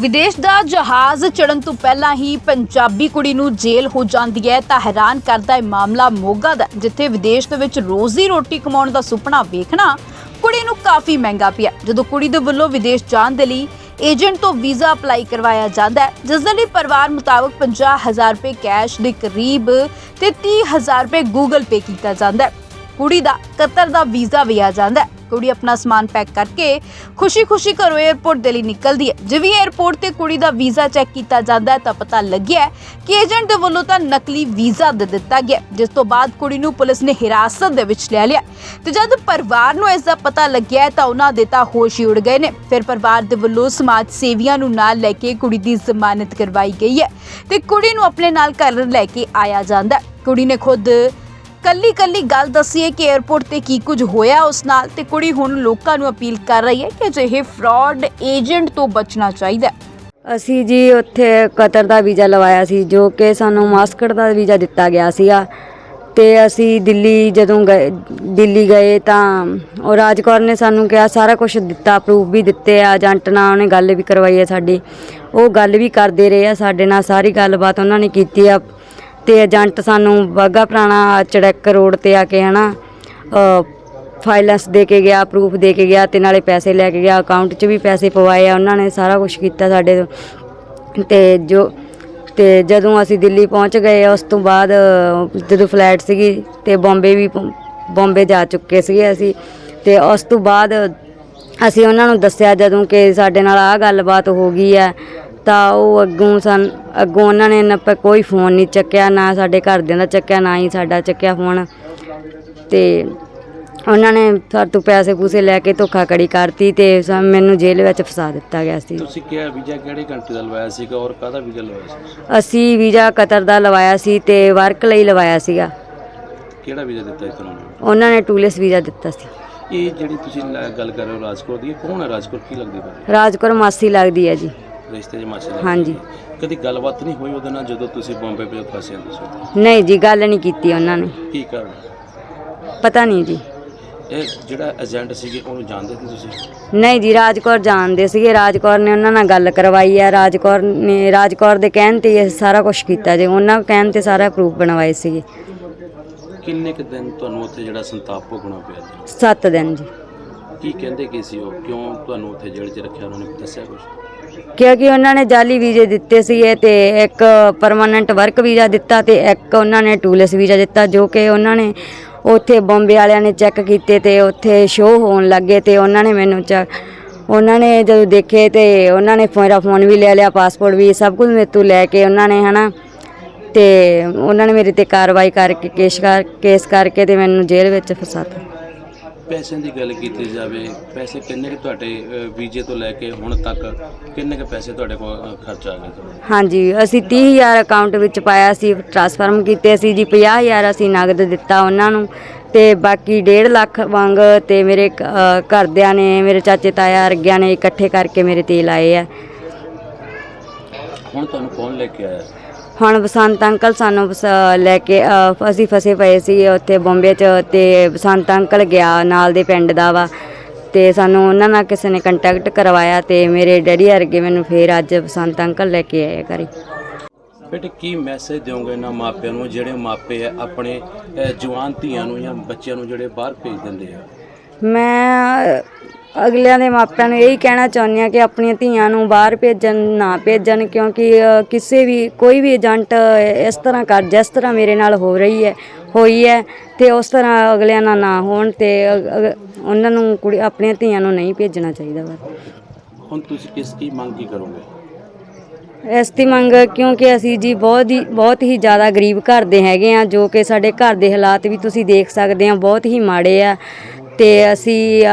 ਵਿਦੇਸ਼ ਦਾ ਜਹਾਜ਼ ਚੜਨ ਤੋਂ ਪਹਿਲਾਂ ਹੀ ਪੰਜਾਬੀ ਕੁੜੀ ਨੂੰ ਜੇਲ੍ਹ ਹੋ ਜਾਂਦੀ ਹੈ ਤਾਂ ਹੈਰਾਨ ਕਰਦਾ ਇਹ ਮਾਮਲਾ ਮੋਗਾ ਦਾ ਜਿੱਥੇ ਵਿਦੇਸ਼ ਦੇ ਵਿੱਚ ਰੋਜ਼ੀ ਰੋਟੀ ਕਮਾਉਣ ਦਾ ਸੁਪਨਾ ਵੇਖਣਾ ਕੁੜੀ ਨੂੰ ਕਾਫੀ ਮਹਿੰਗਾ ਪਿਆ। ਜਦੋਂ ਕੁੜੀ ਦੇ ਵੱਲੋਂ ਵਿਦੇਸ਼ ਜਾਣ ਦੇ ਲਈ ਏਜੰਟ ਤੋਂ ਵੀਜ਼ਾ ਅਪਲਾਈ ਕਰਵਾਇਆ ਜਾਂਦਾ ਹੈ, ਜਿਸ ਦੇ ਲਈ ਪਰਿਵਾਰ ਮੁਤਾਬਕ 50000 ਰੁਪਏ ਕੈਸ਼ ਦੇ ਕਰੀਬ ਤੇ 30000 ਰੁਪਏ ਗੂਗਲ ਪੇ ਕੀਤਾ ਜਾਂਦਾ ਹੈ। ਕੁੜੀ ਦਾ, ਕਤਰ ਦਾ ਵੀਜ਼ਾ ਵੀ ਆ ਜਾਂਦਾ ਹੈ। ਕੁੜੀ ਆਪਣਾ ਸਮਾਨ ਪੈਕ ਕਰਕੇ ਖੁਸ਼ੀ-ਖੁਸ਼ੀ ਘਰੋਂ 에ਅਰਪੋਰਟ ਦੇ ਲਈ ਨਿਕਲਦੀ ਹੈ। ਜਿਵੇਂ 에ਅਰਪੋਰਟ ਤੇ ਕੁੜੀ ਦਾ ਵੀਜ਼ਾ ਚੈੱਕ ਕੀਤਾ ਜਾਂਦਾ ਹੈ ਤਾਂ ਪਤਾ ਲੱਗਿਆ ਕਿ ਏਜੰਟ ਦੇ ਵੱਲੋਂ ਤਾਂ ਨਕਲੀ ਵੀਜ਼ਾ ਦੇ ਦਿੱਤਾ ਗਿਆ ਜਿਸ ਤੋਂ ਬਾਅਦ ਕੁੜੀ ਨੂੰ ਪੁਲਿਸ ਨੇ ਹਿਰਾਸਤ ਦੇ ਵਿੱਚ ਲੈ ਲਿਆ ਤੇ ਜਦ ਪਰਿਵਾਰ ਨੂੰ ਇਸ ਦਾ ਪਤਾ ਲੱਗਿਆ ਤਾਂ ਉਹਨਾਂ ਦੇ ਤਾਂ ਹੋਸ਼ ਹੀ ਉੜ ਗਏ ਨੇ। ਫਿਰ ਪਰਿਵਾਰ ਦੇ ਵੱਲੋਂ ਸਮਾਜ ਸੇਵੀਆਂ ਨੂੰ ਨਾਲ ਲੈ ਕੇ ਕੁੜੀ ਦੀ ਜ਼ਮਾਨਤ ਕਰਵਾਈ ਗਈ ਹੈ ਤੇ ਕੁੜੀ ਨੂੰ ਆਪਣੇ ਨਾਲ ਘਰ ਲੈ ਕੇ ਆਇਆ ਜਾਂਦਾ ਹੈ। ਕੁੜੀ ਨੇ ਖੁਦ ਕੱਲੀ ਕੱਲੀ ਗੱਲ ਦੱਸੀਏ ਕਿ 에ਅਰਪੋਰਟ ਤੇ ਕੀ ਕੁਝ ਹੋਇਆ ਉਸ ਨਾਲ ਤੇ ਕੁੜੀ ਹੁਣ ਲੋਕਾਂ ਨੂੰ ਅਪੀਲ ਕਰ ਰਹੀ ਹੈ ਕਿ ਅਜਿਹੇ ਫਰਾਡ ਏਜੰਟ ਤੋਂ ਬਚਣਾ ਚਾਹੀਦਾ ਹੈ। ਅਸੀਂ ਜੀ ਉੱਥੇ ਕਤਰ ਦਾ ਵੀਜ਼ਾ ਲਵਾਇਆ ਸੀ, ਜੋ ਕਿ ਸਾਨੂੰ ਮਾਸਕਟ ਦਾ ਵੀਜ਼ਾ ਦਿੱਤਾ ਗਿਆ ਸੀਗਾ। ਤੇ ਅਸੀਂ ਦਿੱਲੀ ਜਦੋਂ ਗਏ, ਦਿੱਲੀ ਗਏ ਤਾਂ ਉਹ ਰਾਜਕੌਰ ਨੇ ਸਾਨੂੰ ਕਿਹਾ, ਸਾਰਾ ਕੁਝ ਦਿੱਤਾ ਪ੍ਰੂਫ ਵੀ ਦਿੱਤੇ ਆ, ਏਜੰਟ ਨਾਲ ਉਹਨੇ ਗੱਲ ਵੀ ਕਰਵਾਈ ਹੈ ਸਾਡੀ। ਉਹ ਗੱਲ ਵੀ ਕਰਦੇ ਰਹੇ ਆ, ਸਾਡੇ ਨਾਲ ਸਾਰੀ ਗੱਲਬਾਤ ਉਹਨਾਂ ਨੇ ਕੀਤੀ ਆ। ਤੇ ਏਜੰਟ ਸਾਨੂੰ ਬਾਗਾ ਪੁਰਾਣਾ ਚੜਕ ਰੋਡ ਤੇ ਆ ਕੇ ਹਨਾ ਅ, ਫਾਈਲੈਂਸ ਦੇ ਕੇ ਗਿਆ ਪ੍ਰੂਫ ਦੇ ਕੇ ਗਿਆ ਤੇ ਨਾਲੇ ਪੈਸੇ ਲੈ ਕੇ ਗਿਆ ਅਕਾਊਂਟ 'ਚ ਵੀ ਪੈਸੇ ਪਵਾਏ ਆ ਉਹਨਾਂ ਨੇ ਸਾਰਾ ਕੁਝ ਕੀਤਾ ਸਾਡੇ ਤੋਂ। ਤੇ ਜੋ ਤੇ ਜਦੋਂ ਅਸੀਂ ਦਿੱਲੀ ਪਹੁੰਚ ਗਏ ਉਸ ਤੋਂ ਬਾਅਦ ਜਦੋਂ ਫਲਾਈਟ ਸੀਗੀ ਤੇ ਬੰਬੇ ਵੀ ਪਹੁੰ- ਬੰਬੇ ਜਾ ਚੁੱਕੇ ਸੀਗੇ ਅਸੀਂ। ਤੇ ਉਸ ਤੋਂ ਬਾਅਦ ਅਸੀਂ ਉਹਨਾਂ ਨੂੰ ਦੱਸਿਆ ਜਦੋਂ ਕਿ ਸਾਡੇ ਨਾਲ ਆਹ ਗੱਲਬਾਤ ਹੋ ਗਈ ਹੈ ਤਾਂ ਉਹ ਅੱਗੋਂ ਸਨ ਅੱਗੋਂ ਉਹਨਾਂ ਨੇ ਨਾ ਪ- ਕੋਈ ਫੋਨ ਨਹੀਂ ਚੱਕਿਆ ਨਾ ਸਾਡੇ ਘਰਦਿਆਂ ਦਾ ਚੱਕਿਆ ਨਾ ਹੀ ਸਾਡਾ ਚੱਕਿਆ ਫੋਨ। ਤੇ ਉਹਨਾਂ ਨੇ ਸਾਡੇ ਤੋਂ ਪੈਸੇ ਪੂਸੇ ਲੈ ਕੇ ਧੋਖਾਕੜੀ ਕਰਤੀ ਤੇ ਸ- ਮੈਨੂੰ ਜੇਲ੍ਹ ਵਿੱਚ ਫਸਾ ਦਿੱਤਾ ਗਿਆ ਸੀ। ਤੁਸੀਂ ਕਿਹਾ ਵੀਜ਼ਾ ਕਿਹੜੇ ਕੰਟਰੀ ਦਾ ਲਵਾਇਆ ਸੀਗਾ ਔਰ ਕਾਹਦਾ ਵੀਜ਼ਾ ਲਵਾਇਆ ਸੀ? ਅਸੀਂ ਵੀਜ਼ਾ ਕਤਰ ਦਾ ਲਵਾਇਆ ਸੀ ਤੇ ਵਰਕ ਲਈ ਲਵਾਇਆ ਸੀਗਾ। ਕਿਹੜਾ ਵੀਜ਼ਾ ਦਿੱਤਾ ਸੀ ਤੁਹਾਨੂੰ? ਉਹਨਾਂ ਨੇ ਟੂਲਿਸ ਵੀਜ਼ਾ ਦਿੱਤਾ ਸੀ। ਇਹ ਜਿਹੜੀ ਤੁਸੀਂ ਲ- ਗੱਲ ਕਰ ਰਹੇ ਹੋ ਰਾਜਕੋਟ ਦੀ ਇਹ ਕੌਣ ਹੈ? ਰਾਜਕੋਟ ਕੀ ਲੱਗਦੀ ਤੁਹਾਨੂੰ? ਰਾਜਕੌਰ ਮਾਸੀ ਲੱਗਦੀ ਹੈ ਜੀ। ਰਿਸ਼ਤੇ 'ਚ ਮਾਸੀ ਹਾਂਜੀ। ਕਦੀ ਗੱਲਬਾਤ ਨਹੀਂ ਹੋਈ ਉਹਦੇ ਨਾਲ ਜਦੋਂ ਤੁਸੀਂ ਬੰਬੇ ਵਿੱਚ ਫਸੇ ਹੋ ਤੁਸੀਂ ਨਹੀਂ ਜੀ ਗੱਲ ਨਹੀਂ ਕੀਤੀ ਉਹਨਾਂ ਨੇ। ਕੀ ਕਾਰਨ? ਪਤਾ ਨਹੀਂ ਜੀ। ਇਹ ਜਿਹੜਾ ਏਜੰਟ ਸੀਗੇ ਉਹਨੂੰ ਜਾਣਦੇ ਸੀ ਤੁਸੀਂ? ਨਹੀਂ ਜੀ ਰਾਜਕੌਰ ਜਾਣਦੇ ਸੀਗੇ। ਰਾਜਕੌਰ ਨੇ ਉਹਨਾਂ ਨਾਲ ਗੱਲ ਕਰਵਾਈ ਹੈ ਰਾਜਕੌਰ ਨੇ ਰਾਜਕੌਰ ਦੇ ਕਹਿਣ ਤੇ ਇਹ ਸਾਰਾ ਕੁਝ ਕੀਤਾ ਜੀ। ਉਹਨਾਂ ਕਹਿਣ ਤੇ ਸਾਰਾ ਪ੍ਰੂਫ ਬਣਵਾਏ ਸੀਗੇ। ਕਿੰਨੇ ਕੁ ਦਿਨ ਤੁਹਾਨੂੰ ਉੱਥੇ ਜਿਹੜਾ ਸੰਤਾਪ ਭੋਗਣਾ ਪਿਆ ਜੀ? 7 ਦਿਨ ਜੀ। ਕੀ ਕਹਿੰਦੇ ਕੀ ਸੀ ਉਹ? ਕਿਉਂ ਤੁਹਾਨੂੰ ਉੱਥੇ ਜੇਲ੍ਹ 'ਚ ਰੱਖਿਆ? ਉਹਨਾਂ ਨੇ ਦੱਸਿਆ ਕੁਝ ਕਿਉਂਕਿ ਉਹਨਾਂ ਨੇ ਜਾਲੀ ਵੀਜ਼ੇ ਦਿੱਤੇ ਸੀਗੇ ਤੇ ਇੱਕ ਪਰਮਾਨੈਂਟ ਵਰਕ ਵੀਜ਼ਾ ਦਿੱਤਾ ਤੇ ਇੱਕ ਉਹਨਾਂ ਨੇ ਟੂਲਿਸ ਵੀਜ਼ਾ ਦਿੱਤਾ ਜੋ ਕਿ ਉਹਨਾਂ ਨੇ ਉੱਥੇ ਬੰਬੇ ਵਾਲਿਆਂ ਨੇ ਚੈੱਕ ਕੀਤੇ ਤੇ ਉੱਥੇ ਸ਼ੋਅ ਹੋਣ ਲੱਗੇ ਤੇ ਉਹਨਾਂ ਨੇ ਮੈਨੂੰ ਚ ਉਹਨਾਂ ਨੇ ਜਦੋਂ ਦੇਖੇ ਤੇ ਉਹਨਾਂ ਨੇ ਮੇਰਾ ਫੋਨ ਵੀ ਲੈ ਲਿਆ ਪਾਸਪੋਰਟ ਵੀ ਸਭ ਕੁਝ ਮੇਰੇ ਤੋਂ ਲੈ ਕੇ ਉਹਨਾਂ ਨੇ, ਹਨਾ? ਤੇ ਉਹਨਾਂ ਨੇ ਮੇਰੇ ਤੇ ਕਾਰਵਾਈ ਕਰਕੇ, ਕੇਸ ਕਰ, ਕੇਸ ਕਰਕੇ ਤੇ ਮੈਨੂੰ ਜੇਲ੍ਹ ਵਿੱਚ ਫਸਾਤਾ ਪੈਸਿਆਂ ਦੀ ਗੱਲ ਕੀਤੀ ਜਾਵੇ ਪੈਸੇ ਕਿੰਨੇ ਕੁ ਤੁਹਾਡੇ ਵੀਜ਼ੇ ਤੋਂ ਲੈ ਕੇ ਹੁਣ ਤੱਕ ਕਿੰਨੇ ਕੁ ਪੈਸੇ ਤੁਹਾਡੇ ਕੋਲ ਖਰਚ ਆ ਗਏ? ਤੁਹਾਡੇ ਹਾਂਜੀ ਅਸੀਂ 30000 ਅਕਾਊਂਟ ਵਿੱਚ ਪਾਇਆ ਸੀ ਟ੍ਰਾਂਸਫਰਮ ਕੀਤੇ ਸੀ ਜੀ 50000 ਅਸੀਂ ਨਗਦ ਦਿੱਤਾ ਉਹਨਾਂ ਨੂੰ ਤੇ ਬਾਕੀ 1.5 ਲੱਖ ਵਾਂਗ ਤੇ ਮੇਰੇ ਕ- ਘਰਦਿਆਂ ਨੇ ਮੇਰੇ ਚਾਚੇ ਤਾਇਆ ਵਰਗਿਆਂ ਨੇ ਇਕੱਠੇ ਕਰਕੇ ਮੇਰੇ ਤੇ ਲਾਏ ਆ। ਹੁਣ ਤੁਹਾਨੂੰ ਕੌਣ ਲੈ ਕੇ ਆਇਆ? ਹੁਣ ਬਸੰਤ ਅੰਕਲ ਸਾਨੂੰ ਬਸ ਲੈ ਕੇ ਅ, ਅਸੀਂ ਫਸੇ ਪਏ ਸੀ ਉੱਥੇ ਬੰਬੇ 'ਚ ਤੇ ਬਸੰਤ ਅੰਕਲ ਗਿਆ ਨਾਲ ਦੇ ਪਿੰਡ ਦਾ ਵਾ। ਤੇ ਸਾਨੂੰ ਉਹਨਾਂ ਨਾਲ ਕਿਸੇ ਨੇ ਕੰਟੈਕਟ ਕਰਵਾਇਆ ਤੇ ਮੇਰੇ ਡੈਡੀ ਵਰਗੇ ਮੈਨੂੰ ਫੇਰ ਅੱਜ ਬਸੰਤ ਅੰਕਲ ਲੈ ਕੇ ਆਏ ਘਰੇ। ਬੇਟੇ ਕੀ ਮੈਸੇਜ ਦਿਓਗੇ ਇਹਨਾਂ ਮਾਪਿਆਂ ਨੂੰ ਜਿਹੜੇ ਮਾਪੇ ਆ ਆਪਣੇ ਜਵਾਨ ਧੀਆਂ ਨੂੰ ਜਾਂ ਬੱਚਿਆਂ ਨੂੰ ਜਿਹੜੇ ਬਾਹਰ ਭੇਜ ਦਿੰਦੇ ਆ? ਮੈਂ ਅਗਲਿਆਂ ਦੇ ਮਾਪਿਆਂ ਨੂੰ ਇਹੀ ਕਹਿਣਾ ਚਾਹੁੰਦੀ ਹਾਂ ਕਿ ਆਪਣੀਆਂ ਧੀਆਂ ਨੂੰ ਬਾਹਰ ਭੇਜਣ ਨਾ ਭੇਜਣ ਕਿਉਂਕਿ ਅ, ਕਿਸੇ ਵੀ ਕੋਈ ਵੀ ਏਜੰਟ ਇਸ ਤਰ੍ਹਾਂ ਕਰ ਜਿਸ ਤਰ੍ਹਾਂ ਮੇਰੇ ਨਾਲ ਹੋ ਰਹੀ ਹੈ ਹੋਈ ਹੈ ਤੇ ਉਸ ਤਰ੍ਹਾਂ ਅਗਲਿਆਂ ਨਾਲ ਨਾ ਹੋਣ ਤੇ ਅਗ- ਅਗ- ਉਹਨਾਂ ਨੂੰ ਕੁੜੀ ਆਪਣੀਆਂ ਧੀਆਂ ਨੂੰ ਨਹੀਂ ਭੇਜਣਾ ਚਾਹੀਦਾ ਵਾ। ਹੁਣ ਤੁਸੀਂ ਕਿਸ ਕੀ ਮੰਗ ਕੀ ਕਰੋਗੇ? ਇਸ ਦੀ ਮੰਗ ਕਿਉਂਕਿ ਅਸੀਂ ਜੀ ਬਹੁਤ ਹੀ ਬਹੁਤ ਹੀ ਜ਼ਿਆਦਾ ਗਰੀਬ ਘਰ ਦੇ ਹੈਗੇ ਆ ਜੋ ਕਿ ਸਾਡੇ ਘਰ ਦੇ ਹਾਲਾਤ ਵੀ ਤੁਸੀਂ ਦੇਖ ਸਕਦੇ ਆ ਬਹੁਤ ਹੀ ਮਾੜੇ ਆ ਤੇ ਅਸੀਂ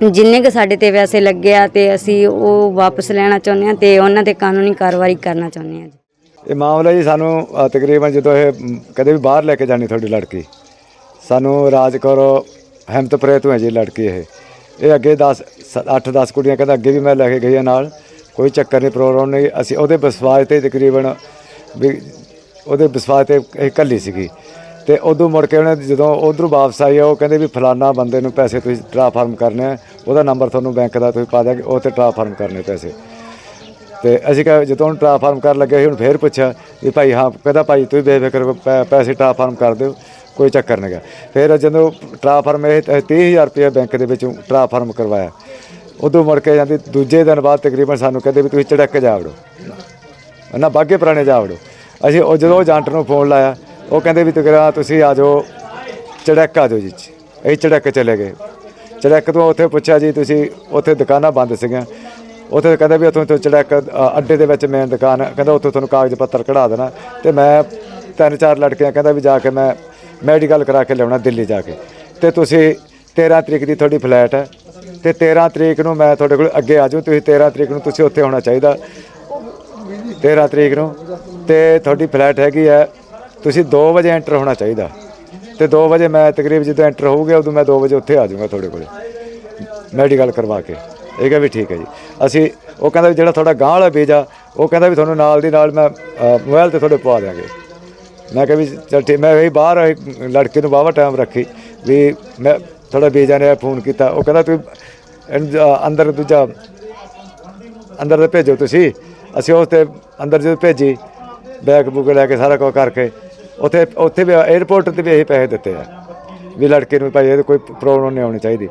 ਜਿੰਨੇ ਕੁ ਸਾਡੇ ਤੇ ਪੈਸੇ ਲੱਗੇ ਆ ਤੇ ਅਸੀਂ ਉਹ ਵਾਪਸ ਲੈਣਾ ਚਾਹੁੰਦੇ ਹਾਂ ਤੇ ਉਹਨਾਂ ਤੇ ਕਾਨੂੰਨੀ ਕਾਰਵਾਈ ਕਰਨਾ ਚਾਹੁੰਦੇ ਹਾਂ ਜੀ। ਇਹ ਮਾਮਲਾ ਜੀ ਸਾਨੂੰ ਅ, ਤਕਰੀਬਨ ਜਦੋਂ ਇਹ ਮ, ਕਦੇ ਵੀ ਬਾਹਰ ਲੈ ਕੇ ਜਾਣੀ ਤੁਹਾਡੀ ਲੜਕੀ। ਸਾਨੂੰ ਰਾਜਕੌਰ ਹਿੰਮਤਪੁਰੇ ਤੋਂ ਹੈ ਜੀ ਲੜਕੀ ਇਹ। ਇਹ ਅੱਗੇ 10 8 10 ਕੁੜੀਆਂ ਕਹਿੰਦਾ ਅੱਗੇ ਵੀ ਮੈਂ ਲੈ ਕੇ ਗਈ ਹਾਂ ਨਾਲ ਕੋਈ ਚੱਕਰ ਨਹੀਂ ਪ੍ਰੋਗਰਾਮ ਨਹੀਂ। ਅਸੀਂ ਉਹਦੇ ਵਿਸ਼ਵਾਸ ਤੇ ਤਕਰੀਬਨ ਵੀ ਉਹਦੇ ਵਿਸ਼ਵਾਸ ਤੇ ਇਹ ਕੱਲੀ ਸੀਗੀ। ਤੇ ਉਦੋਂ ਮੁੜ ਕੇ ਉਹਨੇ ਜਦੋਂ ਉਧਰੋਂ ਵਾਪਸ ਆਈ ਆ, ਉਹ ਕਹਿੰਦੇ ਵੀ ਫਲਾਨਾ ਬੰਦੇ ਨੂੰ ਪੈਸੇ ਤੁਸੀਂ ਟ੍ਰਾਂਸਫਰਮ ਕਰਨੇ ਆ ਉਹਦਾ ਨੰਬਰ ਤੁਹਾਨੂੰ ਬੈਂਕ ਦਾ ਤੁਸੀਂ ਪਾ ਦਿਆਂਗੇ ਉਹ ਤੇ ਟ੍ਰਾਂਸਫਰਮ ਕਰਨੇ ਪੈਸੇ। ਤੇ ਅਸੀਂ ਕਹ ਜਦੋਂ ਉਹਨੂੰ ਟ੍ਰਾਂਸਫਾਰਮ ਕਰਨ ਲੱਗੇ ਸੀ ਹੁਣ ਫੇਰ ਪੁੱਛਿਆ ਵੀ ਭਾਈ ਹਾਂ ਕਹਿੰਦਾ ਭਾਈ ਤੁਸੀਂ ਬੇਫਿਕਰ ਪੈ- ਪੈਸੇ ਟ੍ਰਾਂਸਫਾਰਮ ਕਰ ਦਿਓ ਕੋਈ ਚੱਕਰ ਨਹੀਂ ਗਾ। ਫਿਰ ਜਦੋਂ ਟ੍ਰਾਂਸਫਾਰਮ ਇਹ 30000 ਰੁਪਏ ਬੈਂਕ ਦੇ ਵਿੱਚੋਂ ਟ੍ਰਾਂਸਫਾਰਮ ਕਰਵਾਇਆ। ਉਦੋਂ ਮੁੜ ਕੇ ਜਾਂਦੀ ਦੂਜੇ ਦਿਨ ਬਾਅਦ ਤਕਰੀਬਨ ਸਾਨੂੰ ਕਹਿੰਦੇ ਵੀ ਤੁਸੀਂ ਚੜਕ ਜਾ ਵੜੋ। ਨਾ ਬਾਗੇ ਪੁਰਾਣੇ ਜਾ ਵੜੋ। ਅਸੀਂ ਉਹ ਜਦੋਂ ਏਜੰਟ ਨੂੰ ਫੋਨ ਲਾਇਆ ਉਹ ਕਹਿੰਦੇ ਵੀ ਤਕਰਾ ਤੁਸੀਂ ਆ ਜਾਓ, ਚੜੈਕ ਆ ਜਾਓ ਜੀ ਅਸੀਂ ਚੜਕ ਚਲੇ ਗਏ। ਚੜਕ ਤੋਂ ਉੱਥੇ ਪੁੱਛਿਆ ਜੀ, ਤੁਸੀਂ ਉੱਥੇ ਦੁਕਾਨਾਂ ਬੰਦ ਸੀਗੀਆਂ। ਉੱਥੇ ਕਹਿੰਦਾ ਵੀ ਉੱਥੋਂ ਤੋਂ ਅੱਡੇ ਦੇ ਵਿੱਚ ਮੇਨ ਦੁਕਾਨ ਹੈ ਕਹਿੰਦਾ ਉੱਥੋਂ ਤੁਹਾਨੂੰ ਕਾਗਜ਼ ਪੱਤਰ ਕਢਾ ਦੇਣਾ। ਤੇ ਮੈਂ ਤਿੰਨ ਚਾਰ ਲੜਕੀਆਂ ਕਹਿੰਦਾ ਵੀ ਜਾ ਕੇ ਮੈਂ ਮੈਡੀਕਲ ਕਰਾ ਕੇ ਲਿਆਉਣਾ ਦਿੱਲੀ ਜਾ ਕੇ। ਤੇ ਤੁਸੀਂ 13 ਤਰੀਕ ਦੀ ਤੁਹਾਡੀ ਫਲੈਟ ਹੈ। ਤੇ 13 ਤਰੀਕ ਨੂੰ ਮੈਂ ਤੁਹਾਡੇ ਕੋਲ ਅੱਗੇ ਆ ਜਾਊਂ, ਤੁਸੀਂ 13 ਤਰੀਕ ਨੂੰ ਤੁਸੀਂ ਉੱਥੇ ਹੋਣਾ ਚਾਹੀਦਾ। 13 ਤਰੀਕ ਨੂੰ। ਤੇ ਤੁਹਾਡੀ ਫਲੈਟ ਹੈਗੀ ਹੈ ਤੁਸੀਂ 2 ਵਜੇ ਐਂਟਰ ਹੋਣਾ ਚਾਹੀਦਾ। ਤੇ 2 ਵਜੇ ਮੈਂ ਤਕਰੀਬ ਜਦੋਂ ਐਂਟਰ ਹੋਊਗੇ ਉਦੋਂ ਮੈਂ 2 ਵਜੇ ਉੱਥੇ ਆ ਜਾਊਂਗਾ ਤੁਹਾਡੇ ਕੋਲੇ। ਮੈਡੀਕਲ ਕਰਵਾ ਕੇ। ਇਹ ਕਿਹਾ ਵੀ ਠੀਕ ਹੈ ਜੀ। ਅਸੀਂ ਉਹ ਕਹਿੰਦਾ ਵੀ ਜਿਹੜਾ ਤੁਹਾਡਾ ਗਾਂਹ ਵਾਲਾ ਵੀਜ਼ਾ ਉਹ ਕਹਿੰਦਾ ਵੀ ਤੁਹਾਨੂੰ ਨਾਲ ਦੀ ਨਾਲ ਮੈਂ ਅ, ਮੋਬਾਈਲ ਤੇ ਤੁਹਾਡੇ ਪਵਾ ਦਿਆਂਗੇ। ਮੈਂ ਕਿਹਾ ਵੀ ਚਲ ਠੀਕ ਮੈਂ ਵੀ ਬਾਹਰ ਆਏ ਲੜਕੇ ਨੂੰ ਬਾਵਾ ਟਾਈਮ ਰੱਖੀ ਵੀ ਮੈਂ ਥੋੜਾ ਵੀਜ਼ਾ ਨੇ ਫੋਨ ਕੀਤਾ। ਉਹ ਕਹਿੰਦਾ ਤੂੰ ਅੰਦਰ ਦੂਜਾ ਅੰਦਰ ਤੇ ਭੇਜੋ ਤੁਸੀਂ। ਅਸੀਂ ਉਸ ਤੇ ਅੰਦਰ ਜਦੋਂ ਭੇਜੀ ਬੈਗ ਬੁੱਕ ਲੈ ਕੇ ਸਾਰਾ ਕੁਝ ਕਰਕੇ ਉੱਥੇ ਉੱਥੇ ਵੀ 에어ਪੋਰਟ ਤੇ ਵੀ ਇਹੀ ਪੈਸੇ ਦਿੱਤੇ ਆ ਵੀ ਲੜਕੇ ਨੂੰ ਭਾਈ ਇਹਦੇ ਕੋਈ ਪ੍ਰੋਬਲਮ ਨਹੀਂ ਆਉਣੀ ਚਾਹੀਦੀ।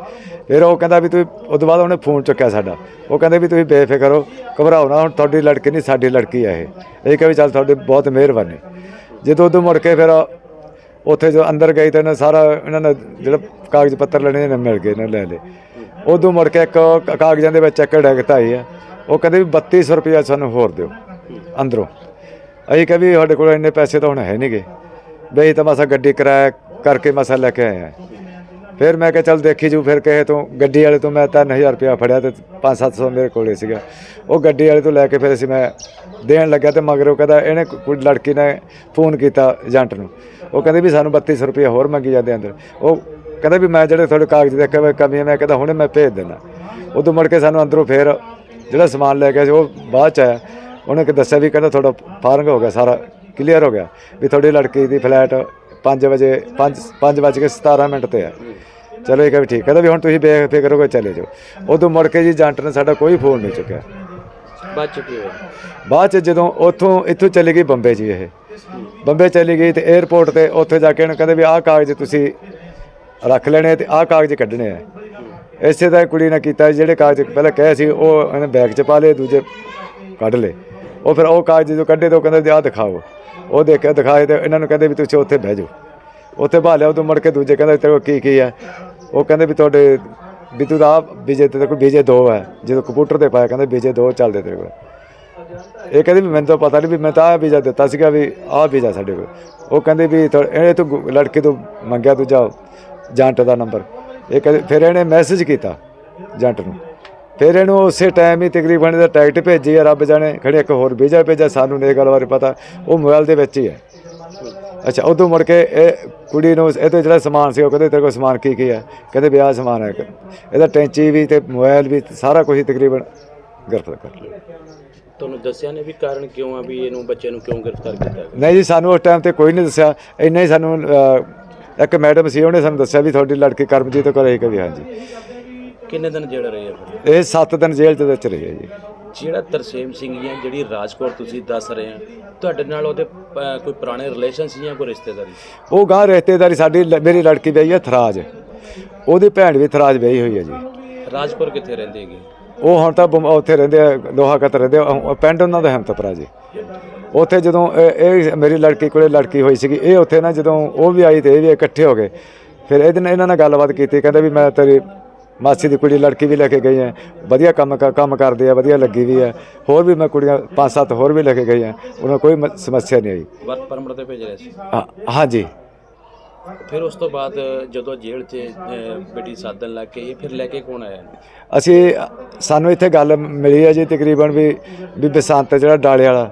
ਫਿਰ ਉਹ ਕਹਿੰਦਾ ਵੀ ਤੁਸੀਂ ਉਸ ਤੋਂ ਬਾਅਦ ਉਹਨੇ ਫੋਨ ਚੁੱਕਿਆ ਸਾਡਾ। ਉਹ ਕਹਿੰਦੇ ਵੀ ਤੁਸੀਂ ਬੇਫਿਕਰ ਹੋ ਘਬਰਾਓ ਨਾ, ਹੁਣ ਤੁਹਾਡੀ ਲੜਕੀ ਨਹੀਂ, ਸਾਡੀ ਲੜਕੀ ਆ ਇਹ। ਇਹ ਕਹੇ ਵੀ ਚੱਲ ਤੁਹਾਡੀ ਬਹੁਤ ਮਿਹਰਬਾਨੀ। ਜਦੋਂ ਉਦੋਂ ਮੁੜ ਕੇ ਫਿਰ ਉੱਥੇ ਜੋ ਅੰਦਰ ਗਈ ਤਾਂ ਇਹਨਾਂ ਸਾਰਾ ਇਹਨਾਂ ਨੇ ਜਿਹੜਾ ਕਾਗਜ਼ ਪੱਤਰ ਲੈਣੇ ਨੇ ਮਿਲ ਗਏ ਨੇ ਲੈ ਲਏ। ਉਦੋਂ ਮੁੜ ਕੇ ਇੱਕ ਕਾਗਜ਼ਾਂ ਦੇ ਵਿੱਚ ਇੱਕ ਡੈਗਤ ਆਈ ਆ। ਉਹ ਕਹਿੰਦੇ ਵੀ 3200 ਰੁਪਇਆ ਸਾਨੂੰ ਹੋਰ ਦਿਓ ਅੰਦਰੋਂ। ਅਸੀਂ ਕਿਹਾ ਵੀ ਸਾਡੇ ਕੋਲ ਇੰਨੇ ਪੈਸੇ ਤਾਂ ਹੁਣ ਹੈ ਨਹੀਂਗੇ। ਬਈ ਤਾਂ ਮਸਾ ਗੱਡੀ ਕਿਰਾਇਆ ਕਰਕੇ ਮਸਾ ਲੈ ਕੇ ਆਏ ਆ। ਫਿਰ ਮੈਂ ਕਿਹਾ ਚੱਲ ਦੇਖੀ ਜੂ ਫਿਰ ਕਹੇ ਤੋਂ ਗੱਡੀ ਵਾਲੇ ਤੋਂ ਮੈਂ 3000 ਰੁਪਇਆ ਫੜਿਆ ਤੇ 5-700 ਮੇਰੇ ਕੋਲੇ ਸੀਗਾ। ਉਹ ਗੱਡੀ ਵਾਲੇ ਤੋਂ ਲੈ ਕੇ ਫਿਰ ਅਸੀਂ ਮੈਂ ਦੇਣ ਲੱਗਾ ਤੇ ਮਗਰ ਉਹ ਕਹਿੰਦਾ ਇਹਨੇ ਕੋਈ ਲੜਕੀ ਨੇ ਫੋਨ ਕੀਤਾ ਏਜੰਟ ਨੂੰ। ਉਹ ਕਹਿੰਦੇ ਵੀ ਸਾਨੂੰ 3200 ਰੁਪਇਆ ਹੋਰ ਮੰਗੀ ਜਾਂਦੇ ਅੰਦਰ। ਉਹ ਕਹਿੰਦਾ ਵੀ ਮੈਂ ਜਿਹੜੇ ਤੁਹਾਡੇ ਕਾਗਜ਼ ਦੇਖੇ ਹੋਏ ਕਮੀ ਮੈਂ ਕਹਿੰਦਾ ਹੁਣੇ ਮੈਂ ਭੇਜ ਦਿੰਦਾ। ਉਦੋਂ ਮੁੜ ਕੇ ਸਾਨੂੰ ਅੰਦਰੋਂ ਫਿਰ ਜਿਹੜਾ ਸਮਾਨ ਲੈ ਕੇ ਸੀ, ਉਹ ਬਾਅਦ ਚ ਆਇਆ। ਉਹਨੇ ਕਿ ਦੱਸਿਆ ਵੀ ਕਹਿੰਦਾ ਤੁਹਾਡਾ ਫਾਰਮ ਹੋ ਗਿਆ ਸਾਰਾ ਕਲੀਅਰ ਹੋ ਗਿਆ ਵੀ ਤੁਹਾਡੀ ਲੜਕੀ ਦੀ ਫਲੈਟ 5 ਵਜੇ 5 5 ਵਜੇ ਕੇ 17 ਮਿੰਟ ਤੇ ਹੈ ਚਲੋ ਇਹ ਕਹਿੰਦਾ ਵੀ ਠੀਕ ਕਹਿੰਦਾ ਵੀ ਹੁਣ ਤੁਸੀਂ ਬੇਫਿਕਰ ਹੋ ਕੇ ਚਲੇ ਜਾਓ। ਉਦੋਂ ਮੁੜ ਕੇ ਜੀ ਏਜੰਟ ਨੇ ਸਾਡਾ ਕੋਈ ਫੋਨ ਨਹੀਂ ਚੁੱਕਿਆ। ਬਾਅਦ ਚ ਕੀ ਹੋਇਆ? ਬਾਅਦ ਚ ਜਦੋਂ ਉੱਥੋਂ ਇੱਥੋਂ ਚਲੀ ਗਈ ਬੰਬੇ ਜੀ ਇਹ। ਬੰਬੇ ਚਲੀ ਗਈ ਤੇ 에어ਪੋਰਟ ਤੇ ਉੱਥੇ ਜਾ ਕੇ ਇਹਨੂੰ ਕਹਿੰਦੇ ਵੀ ਆਹ ਕਾਗਜ਼ ਤੁਸੀਂ ਰੱਖ ਲੈਣੇ ਤੇ ਆਹ ਕਾਗਜ਼ ਕੱਢਣੇ ਆ। ਇਸੇ ਦਾ ਕੁੜੀ ਨੇ ਕੀਤਾ ਜਿਹੜੇ ਕਾਗਜ਼ ਪਹਿਲਾਂ ਕਹੇ ਸੀ ਉਹ ਇਹਨੇ ਬੈਗ 'ਚ ਪਾ ਲਏ ਦੂਜੇ ਕੱਢ ਲਏ। ਉਹ ਫਿਰ ਉਹ ਕਾਗਜ਼ ਜਦੋਂ ਕੱਢੇ ਤੇ ਉਹ ਕਹਿੰਦੇ ਆਹ ਦਿਖਾਓ। ਉਹ ਦੇਖਿਆ ਦਿਖਾਏ ਤੇ ਇਹਨਾਂ ਨੂੰ ਕਹਿੰਦੇ ਵੀ ਤੁਸੀਂ ਉੱਥੇ ਬਹਿ ਜਾਓ। ਉੱਥੇ ਭਾਲਿਆ ਉਦੋਂ ਮੁੜ ਕੇ ਦੂਜੇ ਕਹਿੰਦੇ ਤੇਰੇ ਕੀ ਕੀ ਹੈ? ਉਹ ਕਹਿੰਦੇ ਵੀ ਤੁਹਾਡੇ ਵੀ ਤੂੰ ਆ ਬੀਜੇ ਤੇ ਕੋਈ ਬੀਜੇ ਦੋ ਹੈ। ਜਦੋਂ ਕੰਪਿਊਟਰ ਤੇ ਪਾਇਆ ਕਹਿੰਦੇ ਵੀਜ਼ੇ ਦੋ ਚੱਲਦੇ ਤੇਰੇ ਕੋਲ। ਇਹ ਕਹਿੰਦੇ ਵੀ ਮੈਨੂੰ ਤਾਂ ਪਤਾ ਨਹੀਂ ਵੀ ਮੈਂ ਤਾਂ ਆਹ ਵੀਜ਼ਾ ਦਿੱਤਾ ਸੀਗਾ ਵੀ ਆਹ ਵੀਜ਼ਾ ਸਾਡੇ ਕੋਲ। ਉਹ ਕਹਿੰਦੇ ਵੀ ਥੋ- ਇਹਨੇ ਤੋਂ ਗੁ- ਲੜਕੇ ਤੋਂ ਮੰਗਿਆ ਦੂਜਾ ਜੰਟ ਦਾ ਨੰਬਰ। ਇਹ ਕਹਿੰਦੇ ਫਿਰ ਇਹਨੇ ਮੈਸੇਜ ਕੀਤਾ ਜੰਟ ਨੂੰ। ਫਿਰ ਇਹਨੂੰ ਉਸੇ ਟਾਈਮ ਹੀ ਤਕਰੀਬਨ ਇਹਦਾ ਟਿਕਟ ਭੇਜੀ ਆ ਰੱਬ ਜਾਣੇ। ਖੜੇ ਇੱਕ ਹੋਰ ਵੀਜ਼ਾ ਭੇਜਿਆ ਸਾਨੂੰ ਨਹੀਂ ਗੱਲ ਬਾਰੇ ਪਤਾ। ਉਹ ਮੋਬਾਈਲ ਦੇ ਵਿੱਚ ਹੀ ਹੈ। ਅੱਛਾ ਉਦੋਂ ਮੁੜ ਕੇ ਇਹ ਕੁੜੀ ਨੂੰ ਇਹ ਤੋਂ ਜਿਹੜਾ ਸਮਾਨ ਸੀ ਉਹ ਕਹਿੰਦੇ ਤੇਰੇ ਕੋਲ ਸਮਾਨ ਕੀ ਕੀ ਹੈ? ਕਹਿੰਦੇ ਵੀ ਆਹ ਸਮਾਨ ਹੈ ਇਹਦਾ ਟੈਂਚੀ ਵੀ ਤੇ ਮੋਬਾਈਲ ਵੀ ਸਾਰਾ ਕੁਝ ਹੀ ਤਕਰੀਬਨ ਗ੍ਰਿਫਤਾਰ ਕਰ ਲਿਆ। ਤੁਹਾਨੂੰ ਦੱਸਿਆ ਨੇ ਵੀ ਕਾਰਨ ਕਿਉਂ ਆ ਵੀ ਇਹਨੂੰ ਬੱਚੇ ਨੂੰ ਕਿਉਂ ਗ੍ਰਿਫਤਾਰ ਕੀਤਾ ਗਿਆ? ਨਹੀਂ ਜੀ ਸਾਨੂੰ ਉਸ ਟਾਈਮ ਤੇ ਕੋਈ ਨਹੀਂ ਦੱਸਿਆ। ਇੰਨਾ ਹੀ ਸਾਨੂੰ ਅਹ, ਇੱਕ ਮੈਡਮ ਸੀ ਉਹਨੇ ਸਾਨੂੰ ਦੱਸਿਆ ਵੀ ਤੁਹਾਡੀ ਲੜਕੀ ਕਰਮਜੀਤ ਘਰੇ ਕਿ ਵੀ ਹਾਂਜੀ। ਕਿੰਨੇ ਦਿਨ ਜੇਲ੍ਹ ਰਹੇ ਆ ਫਿਰ? ਇਹ 7 ਦਿਨ ਜੇਲ੍ਹ ਦੇ ਵਿੱਚ ਰਹੀ ਜੀ। ਜਿਹੜਾ ਤਰਸੇਮ ਸਿੰਘ ਜਾਂ ਜਿਹੜੀ ਰਾਜਕੌਰ ਤੁਸੀਂ ਦੱਸ ਰਹੇ ਆ ਤੁਹਾਡੇ ਨਾਲ ਉਹਦੇ ਕੋਈ ਪੁਰਾਣੇ ਰਿਲੇਸ਼ਨ ਸੀ ਜਾਂ ਕੋਈ ਰਿਸ਼ਤੇਦਾਰੀ? ਉਹ ਗਾਂ ਰਿਸ਼ਤੇਦਾਰੀ ਸਾਡੀ ਲ- ਮੇਰੀ ਲੜਕੀ ਵਿਆਹੀ ਹੈ ਥਰਾਜ। ਉਹਦੀ ਭੈਣ ਵੀ ਥਰਾਜ ਵਿਆਹੀ ਹੋਈ ਹੈ ਜੀ। ਰਾਜਕੌਰ ਕਿੱਥੇ ਰਹਿੰਦੇ ਹੈਗੇ? ਉਹ ਹੁਣ ਤਾਂ ਬੰਬ- ਉੱਥੇ ਰਹਿੰਦੇ ਆ ਲੋਹਾ ਕਤ ਰਹਿੰਦੇ ਆ, ਉਹ ਪਿੰਡ ਉਹਨਾਂ ਦਾ ਹਿੰਮਤਪੁਰਾ ਜੀ। ਉੱਥੇ ਜਦੋਂ ਇਹ ਇਹ ਮੇਰੀ ਲੜਕੀ ਕੋਲੇ ਲੜਕੀ ਹੋਈ ਸੀਗੀ ਇਹ ਉੱਥੇ ਨਾ ਜਦੋਂ ਉਹ ਵੀ ਆਈ ਤੇ ਇਹ ਵੀ ਇਕੱਠੇ ਹੋ ਗਏ। ਫਿਰ ਇਹਦੇ ਨਾਲ ਇਹਨਾਂ ਨਾਲ ਗੱਲਬਾਤ ਕੀਤੀ ਕਹਿੰਦੇ ਵੀ ਮੈਂ ਤੇਰੀ ਮਾਸੀ ਦੀ ਕੁੜੀ ਲੜਕੀ ਵੀ ਲੈ ਕੇ ਗਈ ਹੈ ਵਧੀਆ ਕੰਮ ਕੰਮ ਕਰਦੀ ਆ ਵਧੀਆ ਲੱਗੀ ਵੀ ਹੈ ਹੋਰ ਵੀ ਮੈਂ ਕੁੜੀਆਂ ਪੰਜ ਸੱਤ ਹੋਰ ਵੀ ਲੈ ਕੇ ਗਈ ਹਾਂ ਉਹਨਾਂ ਕੋਈ ਮ- ਸਮੱਸਿਆ ਨਹੀਂ ਆਈ। ਵਰਕ ਪਰਮਿਟ ਤੇ ਭੇਜ ਰਹੇ ਸੀ? ਹਾਂ- ਹਾਂਜੀ। ਫਿਰ ਉਸ ਤੋਂ ਬਾਅਦ ਜਦੋਂ ਜੇਲ੍ਹ 'ਚ ਅਹ, ਬੇਟੀ ਸਾਧਨ ਲੱਗ ਕੇ ਫਿਰ ਲੈ ਕੇ ਕੌਣ ਆਇਆ? ਅਸੀਂ ਸਾਨੂੰ ਇੱਥੇ ਗੱਲ ਮਿਲੀ ਹੈ ਜੀ ਤਕਰੀਬਨ ਵੀ ਵੀ ਬਸੰਤ ਜਿਹੜਾ ਡਾਲੇ ਵਾਲਾ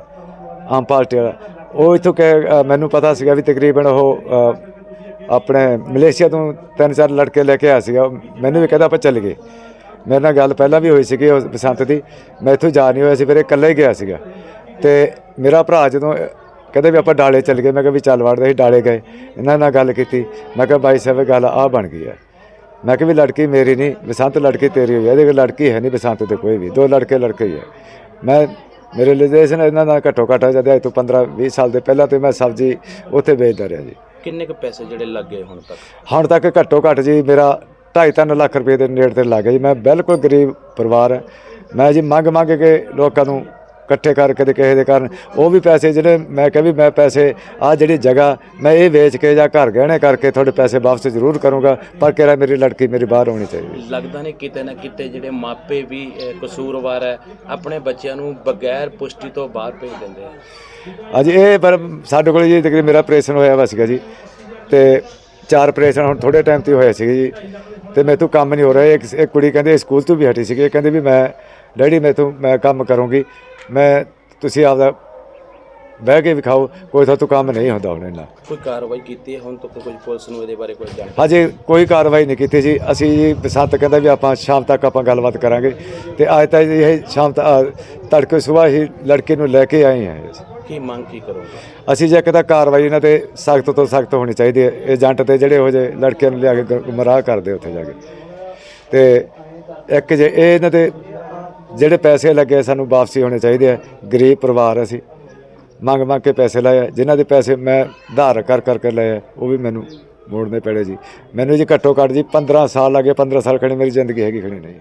ਆਮ ਪਾਰਟੀ ਵਾਲਾ ਉਹ ਇੱਥੋਂ ਕਿ ਅ, ਮੈਨੂੰ ਪਤਾ ਸੀਗਾ ਵੀ ਤਕਰੀਬਨ ਉਹ ਅ, ਆਪਣੇ ਮਲੇਸ਼ੀਆ ਤੋਂ ਤਿੰਨ ਚਾਰ ਲੜਕੇ ਲੈ ਕੇ ਆਇਆ ਸੀਗਾ। ਮੈਨੂੰ ਵੀ ਕਹਿੰਦਾ ਆਪਾਂ ਚੱਲ ਗਏ। ਮੇਰੇ ਨਾਲ ਗੱਲ ਪਹਿਲਾਂ ਵੀ ਹੋਈ ਸੀਗੀ ਉਸ ਬਸੰਤ ਦੀ। ਮੈਂ ਇੱਥੋਂ ਜਾ ਨਹੀਂ ਹੋਇਆ ਸੀ ਫਿਰ ਇਹ ਇਕੱਲਾ ਹੀ ਗਿਆ ਸੀਗਾ। ਤੇ ਮੇਰਾ ਭਰਾ ਜਦੋਂ ਅ, ਕਹਿੰਦੇ ਵੀ ਆਪਾਂ ਡਾਲੇ ਚੱਲ ਗਏ ਮੈਂ ਕਿਹਾ ਵੀ ਚੱਲ ਵੜਦੇ ਸੀ ਡਾਲੇ ਗਏ। ਇਹਨਾਂ ਨਾਲ ਗੱਲ ਕੀਤੀ। ਮੈਂ ਕਿਹਾ ਬਾਈ ਸਾਹਿਬ ਇਹ ਗੱਲ ਆ ਬਣ ਗਈ ਹੈ ਮੈਂ ਕਿਹਾ ਵੀ ਲੜਕੀ ਮੇਰੀ ਨਹੀਂ ਬਸੰਤ ਲੜਕੀ ਤੇਰੀ ਹੋਈ ਹੈ ਇਹਦੇ ਕੋਲ ਲੜਕੀ ਹੈ ਨਹੀਂ ਬਸੰਤ ਤੇ ਕੋਈ ਵੀ। ਦੋ ਲੜਕੇ ਲੜਕੇ ਹੀ ਹੈ ਮੈਂ ਮੇਰੇ ਰਿਲੇਸ਼ਨ ਇਹਨਾਂ ਨਾਲ ਘੱਟੋ ਘੱਟ ਜਦ ਅੱਜ ਤੋਂ 15 20 ਸਾਲ ਦੇ ਪਹਿਲਾਂ ਤੇ ਮੈਂ ਸਬਜ਼ੀ ਉੱਥੇ ਵੇਚਦਾ ਰਿਹਾ ਜੀ। ਕਿੰਨੇ ਕੁ ਪੈਸੇ ਜਿਹੜੇ ਲੱਗੇ ਹੁਣ ਤੱਕ? ਹੁਣ ਤੱਕ ਘੱਟੋ ਘੱਟ ਜੀ ਮੇਰਾ 2.5 ਲੱਖ ਰੁਪਏ ਦੇ ਨੇੜੇ ਤੇ ਲੱਗ ਗਿਆ ਜੀ। ਮੈਂ ਬਿਲਕੁਲ ਗਰੀਬ ਪਰਿਵਾਰ ਹੈ। ਮੈਂ ਜੀ ਮੰਗ ਮੰਗ ਕੇ ਲੋਕਾਂ ਨੂੰ ਇਕੱਠੇ ਕਰਕੇ ਤੇ ਕਿਸੇ ਦੇ ਕਾਰਨ। ਉਹ ਵੀ ਪੈਸੇ ਜਿਹੜੇ ਮੈਂ ਕਿਹਾ ਵੀ ਮੈਂ ਪੈਸੇ ਆ ਜਿਹੜੀ ਜਗ੍ਹਾ ਮੈਂ ਇਹ ਵੇਚ ਕੇ ਜਾਂ ਘਰ ਗਹਿਣੇ ਕਰਕੇ ਤੁਹਾਡੇ ਪੈਸੇ ਵਾਪਸ ਜ਼ਰੂਰ ਕਰੂੰਗਾ ਪਰ ਕਿਹੜਾ ਮੇਰੀ ਲੜਕੀ ਮੇਰੀ ਬਾਹਰ ਹੋਣੀ ਚਾਹੀਦੀ ਲੱਗਦਾ ਨਹੀਂ ਕਿਤੇ ਨਾ ਕਿਤੇ ਜਿਹੜੇ ਮਾਪੇ ਵੀ ਕਸੂਰਵਾਰ ਹੈ ਆਪਣੇ ਬੱਚਿਆਂ ਨੂੰ ਬਗੈਰ ਪੁਸ਼ਟੀ ਤੋਂ ਬਾਹਰ ਭੇਜ ਦਿੰਦੇ ਆ। ਅੱਜ ਇਹ ਪਰ ਸਾਡੇ ਕੋਲ ਜੀ ਤਕਰੀਬਨ ਮੇਰਾ ਆਪਰੇਸ਼ਨ ਹੋਇਆ ਵਾ ਸੀਗਾ ਜੀ ਤੇ ਚਾਰ ਆਪਰੇਸ਼ਨ ਹੁਣ ਥੋੜੇ ਟਾਈਮ ਤੇ ਹੋਇਆ ਸੀਗਾ ਜੀ। ਤੇ ਮੇਰੇ ਤੋਂ ਕੰਮ ਨਹੀਂ ਹੋ ਰਿਹਾ। ਇੱਕ ਇੱਕ ਕੁੜੀ ਕਹਿੰਦੇ ਸਕੂਲ ਤੋਂ ਵੀ ਹਟੀ ਸੀਗੀ। ਇਹ ਕਹਿੰਦੇ ਵੀ ਮੈਂ ਡੈਡੀ ਮੈਂ ਤੋਂ ਮੈਂ ਕੰਮ ਕਰੂੰਗੀ। ਮੈਂ ਤੁਸੀਂ ਆਪਦਾ ਬਹਿ ਕੇ ਵਿਖਾਓ। ਕੋਈ ਤੁਹਾਡੇ ਕੰਮ ਨਹੀਂ ਹੁੰਦਾ ਹੁਣ ਇਹਨਾਂ ਕੋਈ ਕਾਰਵਾਈ ਕੀਤੀ ਹੈ? ਹੁਣ ਤੱਕ ਕੋਈ ਪੁਲਿਸ ਨੂੰ ਇਹਦੇ ਬਾਰੇ ਕੋਈ ਜਾਣਕਾਰੀ? ਹਜੇ ਕੋਈ ਕਾਰਵਾਈ ਨਹੀਂ ਕੀਤੀ ਜੀ। ਅਸੀਂ ਜੀ ਬਸੰਤ ਕਹਿੰਦਾ ਵੀ ਆਪਾਂ ਸ਼ਾਮ ਤੱਕ ਆਪਾਂ ਗੱਲਬਾਤ ਕਰਾਂਗੇ। ਤੇ ਅੱਜ ਤੱਕ ਇਹ ਸ਼ਾਮ ਤੱਕ ਤੜਕੇ ਸਵੇਰ ਹੀ ਲੜਕੇ ਨੂੰ ਲੈ ਕੇ ਆਏ ਹਾਂ। ਕੀ ਮੰਗ ਕੀ ਕਰੋਗੇ? ਅਸੀਂ ਜੇ ਕਿਤਾ ਕਾਰਵਾਈ ਇਹਨਾਂ ਤੇ ਸਖਤ ਤੋਂ ਸਖਤ ਹੋਣੀ ਚਾਹੀਦੀ ਹੈ। ਏਜੰਟ ਤੇ ਜਿਹੜੇ ਹੋ ਜੇ ਲੜਕਿਆਂ ਨੂੰ ਲਿਆ ਕੇ ਗ- ਗੁੰਮਰਾਹ ਕਰਦੇ ਉੱਥੇ ਜਾ ਕੇ। ਤੇ ਇੱਕ ਜੇ ਇਹ ਇਹਨਾਂ ਤੇ ਜਿਹੜੇ ਪੈਸੇ ਲੱਗੇ ਸਾਨੂੰ ਵਾਪਸੀ ਹੋਣੇ ਚਾਹੀਦੇ ਆ। ਗਰੀਬ ਪਰਿਵਾਰ ਅਸੀਂ। ਮੰਗ ਮੰਗ ਕੇ ਪੈਸੇ ਲਾਏ ਆ। ਜਿਨ੍ਹਾਂ ਦੇ ਪੈਸੇ ਮੈਂ ਉਧਾਰ ਕਰ ਕਰ ਕੇ ਲਏ ਉਹ ਵੀ ਮੈਨੂੰ ਮੋੜਨੇ ਪੈਣੇ ਜੀ। ਮੈਨੂੰ ਜੀ ਘੱਟੋ ਘੱਟ ਜੀ 15 ਸਾਲ ਲੱਗੇ 15 ਸਾਲ ਖੜੀ, ਮੇਰੀ ਜ਼ਿੰਦਗੀ ਹੈਗੀ ਖੜੀ ਨਹੀਂ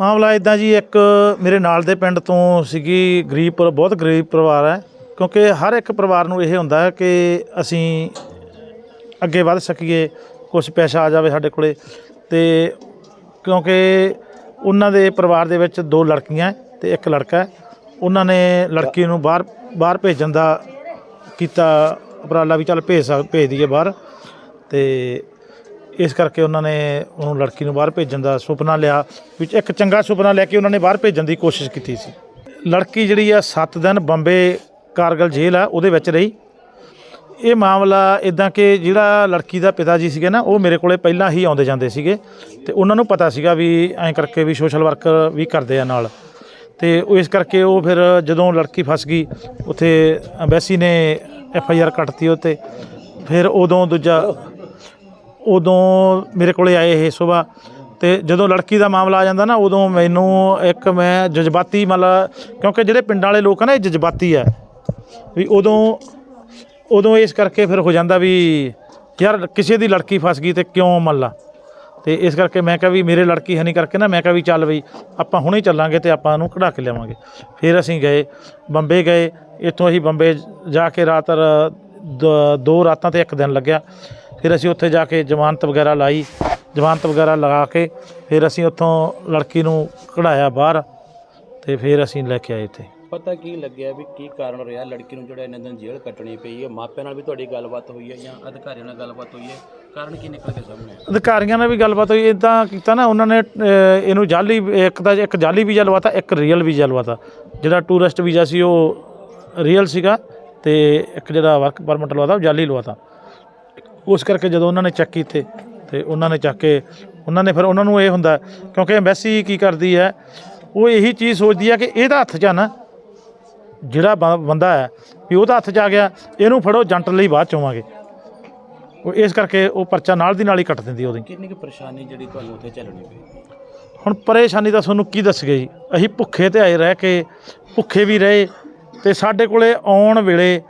ਮਾਮਲਾ ਇਦਾਂ ਜੀ, ਇੱਕ ਮੇਰੇ ਨਾਲ ਦੇ ਪਿੰਡ ਤੋਂ ਸੀਗੀ ਗਰੀਬ ਪਰ- ਬਹੁਤ ਗਰੀਬ ਪਰਿਵਾਰ ਹੈ, ਕਿਉਂਕਿ ਹਰ ਇੱਕ ਪਰਿਵਾਰ ਨੂੰ ਇਹ ਹੁੰਦਾ ਹੈ ਕਿ ਅਸੀਂ ਅੱਗੇ ਵੱਧ ਸਕੀਏ ਕੁਝ ਪੈਸਾ ਆ ਜਾਵੇ ਸਾਡੇ ਕੋਲੇ, ਤੇ ਕਿਉਂਕਿ ਉਹਨਾਂ ਦੇ ਪਰਿਵਾਰ ਦੇ ਵਿੱਚ ਦੋ ਲੜਕੀਆਂ ਹੈ ਤੇ ਇੱਕ ਲੜਕਾ ਉਹਨਾਂ ਨੇ ਲੜਕੀ ਨੂੰ ਬਾਹਰ ਬਾਹਰ ਭੇਜਣ ਦਾ ਕੀਤਾ, ਉਪਰਾਲਾ ਵੀ ਚੱਲ ਭੇਜ ਸਕ, ਭੇਜ ਦਈਏ ਬਾਹਰ, ਤੇ ਇਸ ਕਰਕੇ ਉਹਨਾਂ ਨੇ ਉਹਨੂੰ ਲੜਕੀ ਨੂੰ ਬਾਹਰ ਭੇਜਣ ਦਾ ਸੁਪਨਾ ਲਿਆ, ਵਿੱਚ ਇੱਕ ਚੰਗਾ ਸੁਪਨਾ ਲੈ ਕੇ ਉਹਨਾਂ ਨੇ ਬਾਹਰ ਭੇਜਣ ਦੀ ਕੋਸ਼ਿਸ਼ ਕੀਤੀ ਸੀ। ਲੜਕੀ ਜਿਹੜੀ ਆ 7 ਦਿਨ ਬੰਬੇ ਕਾਰਗਲ ਜੇਲ੍ਹ ਆ, ਉਹਦੇ ਵਿੱਚ ਰਹੀ। ਇਹ ਮਾਮਲਾ ਇਦਾਂ ਕਿ ਜਿਹੜਾ ਲੜਕੀ ਦਾ ਪਿਤਾ ਜੀ ਸੀਗੇ ਨਾ, ਉਹ ਮੇਰੇ ਕੋਲੇ ਪਹਿਲਾਂ ਹੀ ਆਉਂਦੇ ਜਾਂਦੇ ਸੀਗੇ ਤੇ ਉਹਨਾਂ ਨੂੰ ਪਤਾ ਸੀਗਾ ਵੀ ਐਂ ਕਰਕੇ ਵੀ ਸੋਸ਼ਲ ਵਰਕਰ ਵੀ ਕਰਦੇ ਆ ਨਾਲ। ਤੇ ਉਹ ਇਸ ਕਰਕੇ ਉਹ ਫਿਰ ਜਦੋਂ ਲੜਕੀ ਫਸ ਗਈ, ਉੱਥੇ ਐਮਬੈਸੀ ਨੇ ਐਫ ਆਈ ਆਰ ਕੱਟਤੀ ਉਹ 'ਤੇ ਫਿਰ ਉਦੋਂ ਦੂਜਾ ਉਦੋਂ ਮੇਰੇ ਕੋਲੇ ਆਏ ਇਹ ਸੁਬਾ ਤੇ ਜਦੋਂ ਲੜਕੀ ਦਾ ਮਾਮਲਾ ਆ ਜਾਂਦਾ ਨਾ, ਉਦੋਂ ਮੈਨੂੰ ਇੱਕ ਮੈਂ ਜਜ਼ਬਾਤੀ ਮਤਲਬ, ਕਿਉਂਕਿ ਜਿਹੜੇ ਪਿੰਡਾਂ ਵਾਲੇ ਲੋਕ ਆ ਨਾ, ਇਹ ਜਜ਼ਬਾਤੀ ਆ। ਵੀ ਉਦੋਂ ਉਦੋਂ ਇਸ ਕਰਕੇ ਫਿਰ ਹੋ ਜਾਂਦਾ ਵੀ ਯਾਰ ਕਿਸੇ ਦੀ ਲੜਕੀ ਫਸ ਗਈ ਤੇ ਕਿਉਂ ਮੱਲਾ ਤੇ ਇਸ ਕਰਕੇ ਮੈਂ ਕਿਹਾ ਵੀ ਮੇਰੇ ਲੜਕੀ ਹੈ ਕਰਕੇ ਨਾ, ਮੈਂ ਕਿਹਾ ਵੀ ਚੱਲ ਬਈ, ਆਪਾਂ ਹੁਣੇ ਚੱਲਾਂਗੇ ਤੇ ਆਪਾਂ ਉਹਨੂੰ ਕਢਾ ਕੇ ਲਿਆਵਾਂਗੇ। ਫਿਰ ਅਸੀਂ ਗਏ, ਬੰਬੇ ਗਏ, ਇੱਥੋਂ ਅਸੀਂ ਬੰਬੇ ਜਾ ਕੇ ਰਾਤ ਦ- ਦੋ ਰਾਤਾਂ ਤੇ ਇੱਕ ਦਿਨ ਲੱਗਿਆ। ਫਿਰ ਅਸੀਂ ਉੱਥੇ ਜਾ ਕੇ ਜ਼ਮਾਨਤ ਵਗੈਰਾ ਲਾਈ। ਜ਼ਮਾਨਤ ਵਗੈਰਾ ਲਗਾ ਕੇ ਫਿਰ ਅਸੀਂ ਉੱਥੋਂ ਲੜਕੀ ਨੂੰ ਕਢਾਇਆ ਬਾਹਰ ਤੇ ਫਿਰ ਅਸੀਂ ਲੈ ਕੇ ਆਏ ਇੱਥੇ। ਪਤਾ ਕੀ ਲੱਗਿਆ ਵੀ ਕੀ ਕਾਰਨ ਰਿਹਾ ਲੜਕੀ ਨੂੰ ਜਿਹੜਾ ਇੰਨੇ ਦਿਨ ਜੇਲ੍ਹ ਕੱਟਣੀ ਪਈ ਹੈ? ਮਾਪਿਆਂ ਨਾਲ ਵੀ ਤੁਹਾਡੀ ਗੱਲਬਾਤ ਹੋਈ ਹੈ ਜਾਂ ਅਧਿਕਾਰੀਆਂ ਨਾਲ ਗੱਲਬਾਤ ਹੋਈ ਹੈ? ਕਾਰਨ ਕੀ ਨਿਕਲ ਕੇ ਸਾਹਮਣੇ ਆਇਆ? ਅਧਿਕਾਰੀਆਂ ਨਾਲ ਵੀ ਗੱਲਬਾਤ ਹੋਈ ਇਦਾਂ ਕੀਤਾ ਨਾ ਉਹਨਾਂ ਨੇ ਅਹ, ਇਹਨੂੰ ਜਾਲੀ ਇੱਕ ਤਾਂ ਇੱਕ ਜਾਲੀ ਵੀਜ਼ਾ ਲਵਾਤਾ ਇੱਕ ਰੀਅਲ ਵੀਜ਼ਾ ਲਵਾਤਾ। ਜਿਹੜਾ ਟੂਰਿਸਟ ਵੀਜ਼ਾ ਸੀ ਉਹ ਰੀਅਲ ਸੀਗਾ ਤੇ ਇੱਕ ਜਿਹੜਾ ਵਰਕ ਪਰਮਿਟ ਲਵਾਤਾ ਉਹ ਜਾਲੀ ਲਵਾਤਾ। ਉਸ ਕਰਕੇ ਜਦੋਂ ਉਹਨਾਂ ਨੇ ਚੈੱਕ ਕੀਤੇ ਤੇ ਉਹਨਾਂ ਨੇ ਚੱਕ ਕੇ ਉਹਨਾਂ ਨੇ ਫਿਰ ਉਹਨਾਂ ਨੂੰ ਇਹ ਹੁੰਦਾ ਕਿਉਂਕਿ ਐਮਬੈਸੀ ਕੀ ਕਰਦੀ ਹੈ ਉਹ ਇਹੀ ਚੀਜ਼ ਸੋਚਦੀ ਹੈ ਕਿ ਇਹਦਾ ਹੱਥ 'ਚ ਆ ਨਾ ਜਿਹੜਾ ਬੰਦਾ ਹੈ ਵੀ ਉਹਦਾ ਹੱਥ 'ਚ ਆ ਗਿਆ ਇਹਨੂੰ ਫੜੋ ਜੰਟ ਲਈ ਬਾਅਦ ਚ ਆਵਾਂਗੇ। ਉਹ ਇਸ ਕਰਕੇ ਉਹ ਪਰਚਾ ਨਾਲ ਦੀ ਨਾਲ ਹੀ ਕੱਟ ਦਿੰਦੀ ਉਹਦੀ। ਕਿੰਨੀ ਕੁ ਪਰੇਸ਼ਾਨੀ ਜਿਹੜੀ ਤੁਹਾਨੂੰ ਉੱਥੇ ਝੱਲਣੀ ਪਈ? ਹੁਣ ਪਰੇਸ਼ਾਨੀ ਤਾਂ ਤੁਹਾਨੂੰ ਕੀ ਦੱਸ ਗਈ ਅਸੀਂ ਭੁੱਖੇ ਤੇ ਆਏ ਰਹਿ ਕੇ ਭੁੱਖੇ ਵੀ ਰਹੇ ਤੇ ਸਾਡੇ ਕੋਲੇ ਆਉਣ ਵੇਲੇ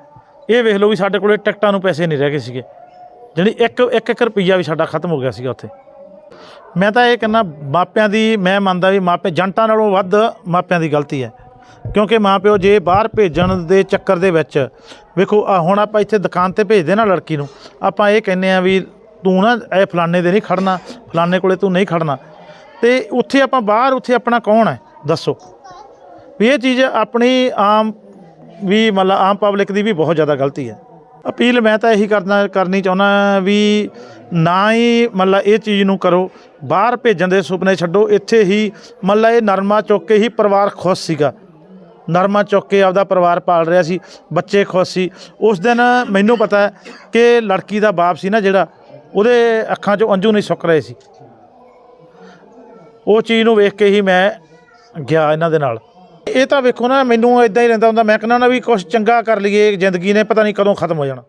ਇਹ ਵੇਖ ਲਓ ਵੀ ਸਾਡੇ ਕੋਲੇ ਟਿਕਟਾਂ ਨੂੰ ਪੈਸੇ ਨਹੀਂ ਰਹਿ ਗਏ ਸੀਗੇ। ਜਿਹੜੀ ਇੱਕ ਇੱਕ ਇੱਕ ਰੁਪਈਆ ਵੀ ਸਾਡਾ ਖਤਮ ਹੋ ਗਿਆ ਸੀਗਾ ਉੱਥੇ। ਮੈਂ ਤਾਂ ਇਹ ਕਹਿੰਦਾ, ਮਾਪਿਆਂ ਦੀ ਮੈਂ ਮੰਨਦਾ ਵੀ ਮਾਪੇ ਜੰਟਾਂ ਨਾਲੋਂ ਵੱਧ ਮਾਪਿਆਂ ਦੀ ਗਲਤੀ ਹੈ। ਕਿਉਂਕਿ ਮਾਪਿਓ ਜੇ ਬਾਹਰ ਭੇਜਣ ਦੇ ਚੱਕਰ ਦੇ ਵਿੱਚ, ਵੇਖੋ, ਆ ਹੁਣ ਆਪਾਂ ਇੱਥੇ ਦੁਕਾਨ ਤੇ ਭੇਜਦੇ ਨਾ ਲੜਕੀ ਨੂੰ, ਆਪਾਂ ਇਹ ਕਹਿੰਦੇ ਆ ਵੀ ਤੂੰ ਨਾ ਇਹ ਫਲਾਣੇ ਦੇ ਨਹੀਂ ਖੜਨਾ, ਫਲਾਣੇ ਕੋਲੇ ਤੂੰ ਨਹੀਂ ਖੜਨਾ। ਤੇ ਉੱਥੇ ਆਪਾਂ ਬਾਹਰ ਉੱਥੇ ਆਪਣਾ ਕੌਣ ਹੈ? ਦੱਸੋ। ਵੀ ਇਹ ਚੀਜ਼ ਆਪਣੀ ਆਮ ਵੀ ਮਤਲਬ ਆਮ ਪਬਲਿਕ ਦੀ ਵੀ ਬਹੁਤ ਜ਼ਿਆਦਾ ਗਲਤੀ ਹੈ। ਅਪੀਲ ਮੈਂ ਤਾਂ ਇਹੀ ਕਰਨਾ ਕਰਨੀ ਚਾਹੁੰਦਾ ਵੀ ਨਾ ਹੀ ਮਤਲਬ ਇਹ ਚੀਜ਼ ਨੂੰ ਕਰੋ, ਬਾਹਰ ਭੇਜਣ ਦੇ ਸੁਪਨੇ ਛੱਡੋ, ਇੱਥੇ ਹੀ ਮਤਲਬ ਇਹ ਨਰਮਾ ਚੁੱਕ ਕੇ ਹੀ ਪਰਿਵਾਰ ਖੁਸ਼ ਸੀਗਾ। ਨਰਮਾ ਚੁੱਕ ਕੇ ਆਪਦਾ ਪਰਿਵਾਰ ਪਾਲ ਰਿਹਾ ਸੀ, ਬੱਚੇ ਖੁਸ਼ ਸੀ। ਉਸ ਦਿਨ ਮੈਨੂੰ ਪਤਾ ਕਿ ਲੜਕੀ ਦਾ ਬਾਪ ਸੀ ਨਾ ਜਿਹੜਾ, ਉਹਦੇ ਅੱਖਾਂ 'ਚੋਂ ਅੰਜੂ ਨਹੀਂ ਸੁੱਕ ਰਹੇ ਸੀ। ਉਹ ਚੀਜ਼ ਨੂੰ ਵੇਖ ਕੇ ਹੀ ਮੈਂ ਗਿਆ ਇਹਨਾਂ ਦੇ ਨਾਲ। ਇਹ ਤਾਂ ਵੇਖੋ ਨਾ, ਮੈਨੂੰ ਇਦਾਂ ਹੀ ਰਹਿੰਦਾ ਹੁੰਦਾ। ਮੈਂ ਕਹਿੰਦਾ ਨਾ ਵੀ ਕੁਝ ਚੰਗਾ ਕਰ ਲਈਏ, ਜ਼ਿੰਦਗੀ ਨੇ ਪਤਾ ਨਹੀਂ ਕਦੋਂ ਖਤਮ ਹੋ ਜਾਣਾ।